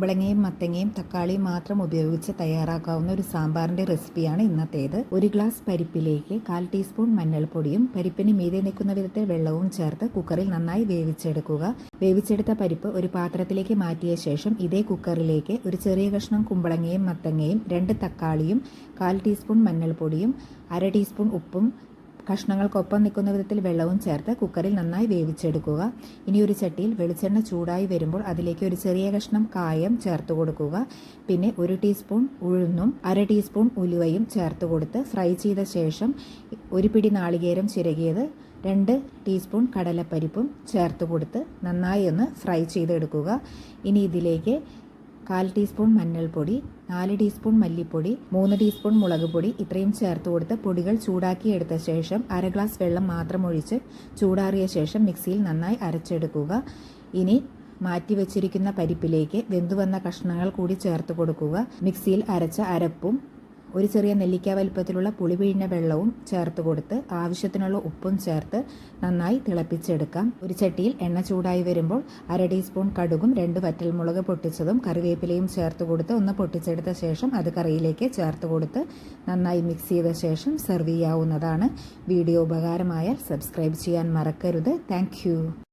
കുമ്പളങ്ങയും മത്തങ്ങയും തക്കാളിയും മാത്രം ഉപയോഗിച്ച് തയ്യാറാക്കാവുന്ന ഒരു സാമ്പാറിന്റെ റെസിപ്പിയാണ് ഇന്നത്തേത്. ഒരു ഗ്ലാസ് പരിപ്പിലേക്ക് കാൽ ടീസ്പൂൺ മഞ്ഞൾപ്പൊടിയും പരിപ്പിന് മീതെ നിൽക്കുന്ന വിധത്തിൽ വെള്ളവും ചേർത്ത് കുക്കറിൽ നന്നായി വേവിച്ചെടുക്കുക. വേവിച്ചെടുത്ത പരിപ്പ് ഒരു പാത്രത്തിലേക്ക് മാറ്റിയ ശേഷം ഇതേ കുക്കറിലേക്ക് ഒരു ചെറിയ കഷ്ണം കുമ്പളങ്ങയും മത്തങ്ങയും രണ്ട് തക്കാളിയും കാൽ ടീസ്പൂൺ മഞ്ഞൾപ്പൊടിയും അര ടീസ്പൂൺ ഉപ്പും കഷ്ണങ്ങൾക്കൊപ്പം നിൽക്കുന്ന വിധത്തിൽ വെള്ളവും ചേർത്ത് കുക്കറിൽ നന്നായി വേവിച്ചെടുക്കുക. ഇനി ഒരു ചട്ടിയിൽ വെളിച്ചെണ്ണ ചൂടായി വരുമ്പോൾ അതിലേക്ക് ഒരു ചെറിയ കഷ്ണം കായം ചേർത്ത് കൊടുക്കുക. പിന്നെ ഒരു ടീസ്പൂൺ ഉഴുന്നും അര ടീസ്പൂൺ ഉലുവയും ചേർത്ത് കൊടുത്ത് ഫ്രൈ ചെയ്ത ശേഷം ഒരു പിടി നാളികേരം ചിരകിയത് രണ്ട് ടീസ്പൂൺ കടലപ്പരിപ്പും ചേർത്ത് കൊടുത്ത് നന്നായി ഒന്ന് ഫ്രൈ ചെയ്തെടുക്കുക. ഇനി ഇതിലേക്ക് കാൽ ടീസ്പൂൺ മഞ്ഞൾപ്പൊടി നാല് ടീസ്പൂൺ മല്ലിപ്പൊടി മൂന്ന് ടീസ്പൂൺ മുളക് പൊടി ഇത്രയും ചേർത്ത് കൊടുത്ത് പൊടികൾ ചൂടാക്കി എടുത്ത ശേഷം അര ഗ്ലാസ് വെള്ളം മാത്രം ഒഴിച്ച് ചൂടാറിയ ശേഷം മിക്സിയിൽ നന്നായി അരച്ചെടുക്കുക. ഇനി മാറ്റി വെച്ചിരിക്കുന്ന പരിപ്പിലേക്ക് വെന്തുവന്ന കഷ്ണങ്ങൾ കൂടി ചേർത്ത് കൊടുക്കുക. മിക്സിയിൽ അരച്ച അരപ്പും ഒരു ചെറിയ നെല്ലിക്ക വലിപ്പത്തിലുള്ള പുളി പിഴിഞ്ഞ വെള്ളവും ചേർത്ത് കൊടുത്ത് ആവശ്യത്തിനുള്ള ഉപ്പും ചേർത്ത് നന്നായി തിളപ്പിച്ചെടുക്കാം. ഒരു ചട്ടിയിൽ എണ്ണ ചൂടായി വരുമ്പോൾ അര ടീസ്പൂൺ കടുകും രണ്ട് വറ്റൽമുളക് പൊട്ടിച്ചതും കറിവേപ്പിലയും ചേർത്ത് കൊടുത്ത് ഒന്ന് പൊട്ടിച്ചെടുത്ത ശേഷം അത് കറിയിലേക്ക് ചേർത്ത് കൊടുത്ത് നന്നായി മിക്സ് ചെയ്ത ശേഷം സെർവ് ചെയ്യാവുന്നതാണ്. വീഡിയോ ഉപകാരമായാൽ സബ്സ്ക്രൈബ് ചെയ്യാൻ മറക്കരുത്. താങ്ക്